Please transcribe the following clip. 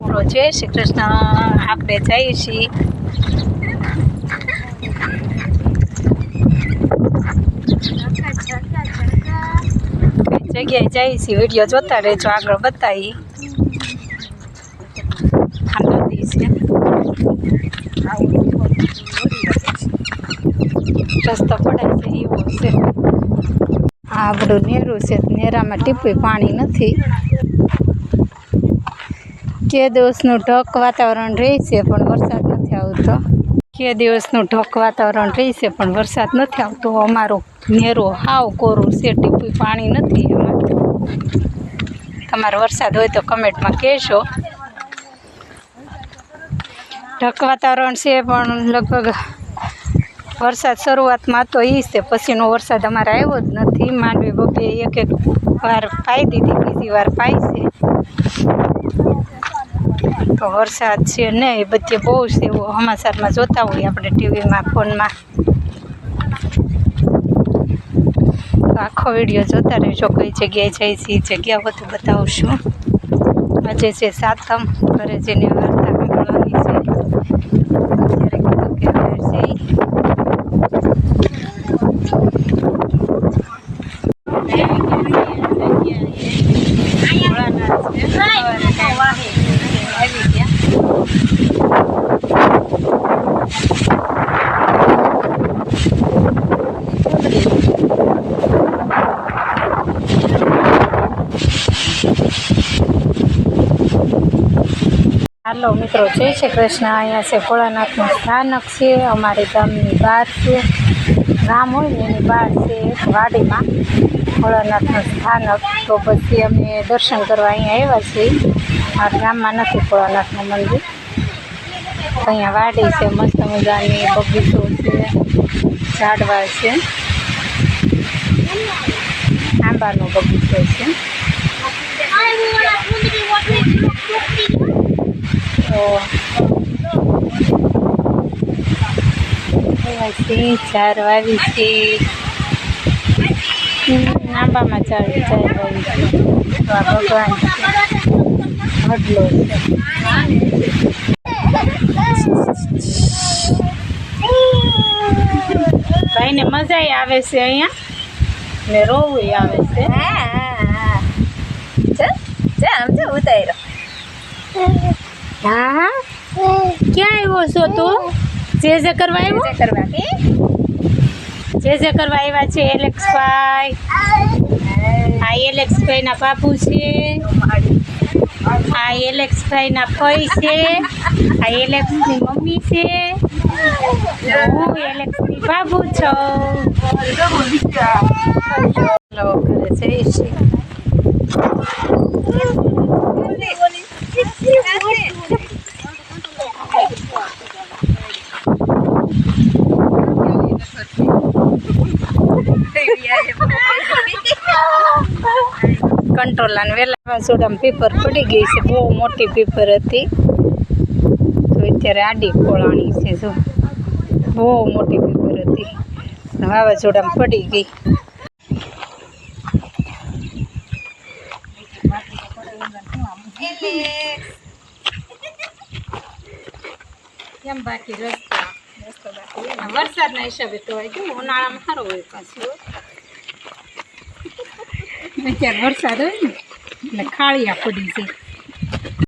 બોલો જય શ્રી કૃષ્ણ આપણે જઈએ છીએ જગ્યાએ જઈએ છીએ વીડિયો જોતા રહેજો. આગળ બતાવી. આ નદી છે. રસ્તો પડે છે, એવો છે. આ બધું નેરું છે. નેરામાં ટીપું પાણી નથી. કે દિવસનું ઢક વાતાવરણ રહેશે પણ વરસાદ નથી આવતો. કે દિવસનું ઢક વાતાવરણ રહેશે પણ વરસાદ નથી આવતો. અમારો નેરો હાવ કોરું છે, ટીપું પાણી નથી એમાં તમારો વરસાદ હોય તો કમેન્ટમાં કહેશો. ઢક વાતાવરણ છે, પણ લગભગ વરસાદ શરૂઆતમાં તો એ છે પછીનો વરસાદ અમારે આવ્યો જ નથી. માંડવી બપે એક એક વાર પાઈ દીધી, બીજી વાર પાઈ છે. તો વરસાદ છે ને એ બધે બહુ જ એવું સમાચારમાં જોતા હોઈએ આપણે ટીવીમાં, ફોનમાં. તો આખો વીડિયો જોતા રહેજો, કઈ જગ્યાએ જઈ છે એ જગ્યા બધું બતાવશું. આજે છે સાતમ, ઘરે જઈને વાર્તા સાંભળવાની છે અત્યારે કીધું કે બહાર જઈ આવી ગયા હાલો મિત્રો, જય શ્રી કૃષ્ણ. અહીંયા છે ભોળાનાથનું સ્થાનક છે. અમારે ગામની બહાર છે. ગામ હોય ને એની બહાર છે વાડીમાં ભોળાનાથનું સ્થાનક. તો પછી અમે દર્શન કરવા અહીંયા આવ્યા છીએ. મારા ગામમાં નથી ભોળાનાથનું મંદિર. અહીંયા વાડી છે, મસ્ત મજાની, બગીચો છે, ઝાડવા છે. આંબાનો બગીચો છે. એવા ચાર વાવી છે આંબામાં ચાર ચાર વાવી છે ભાઈને મજા આવે છે અહીંયા? ને રોવું આવે છે. હા ક્યાં આવ્યો છો તું? જે જે કરવા આવ્યો? જે જે કરવા આવ્યા છે એલેક્સભાઈ. આ એલેક્સભાઈ ના બાપુ છે. આ એલેક્સભાઈ ના ફઈ છે. આ એલેક્સની મમ્મી છે. હું એલેક્સની બાબુ છું. કરે ઘરે જઈએ છીએ કંટ્રોલ અને વેલા સોડામાં પેપર પડી ગઈ છે બહુ મોટી પેપર હતી તો અત્યારે આડી કોળાણી છે જો બહુ મોટી પેપર હતી વાવાઝોડામાં પડી ગઈ કેમ બાકી રસ્તા વરસાદના હિસાબે તો હોય ઉનાળામાં સારો હોય પાછું. અત્યારે વરસાદ હોય ને, એટલે ખાળિયા પડી છે.